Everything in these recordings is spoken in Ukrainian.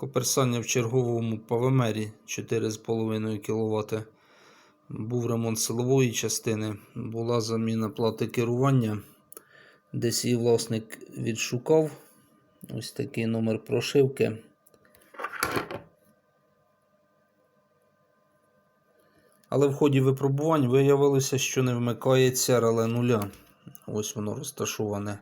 Коперсання в черговому павемері 4,5 кВт. Був ремонт силової частини, була заміна плати керування. Десь її власник відшукав. Ось такий номер прошивки. Але в ході випробувань виявилося, що не вмикається реле нуля. Ось воно розташоване.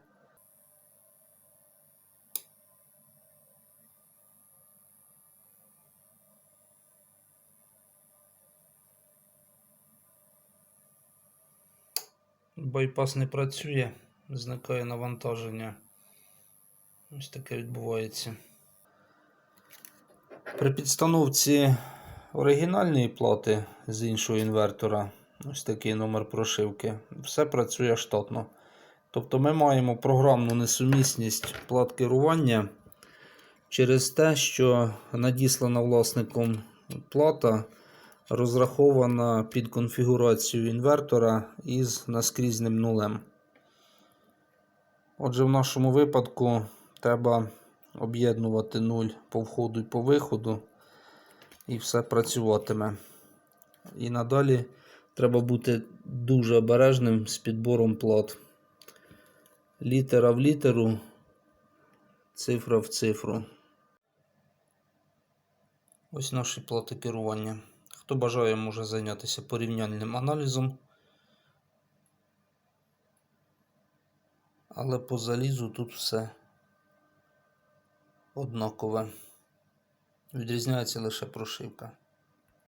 Байпас не працює, зникає навантаження. Ось таке відбувається. При підстановці оригінальної плати з іншого інвертора, ось такий номер прошивки, все працює штатно. Тобто ми маємо програмну несумісність плат керування через те, що надіслана власником плата розрахована під конфігурацію інвертора із наскрізним нулем. Отже, в нашому випадку треба об'єднувати 0 по входу і по виходу, і все працюватиме. І надалі треба бути дуже обережним з підбором плат. Літера в літеру, цифра в цифру. Ось наші плати керування. Хто бажає, може зайнятися порівняльним аналізом. Але по залізу тут все однакове. Відрізняється лише прошивка.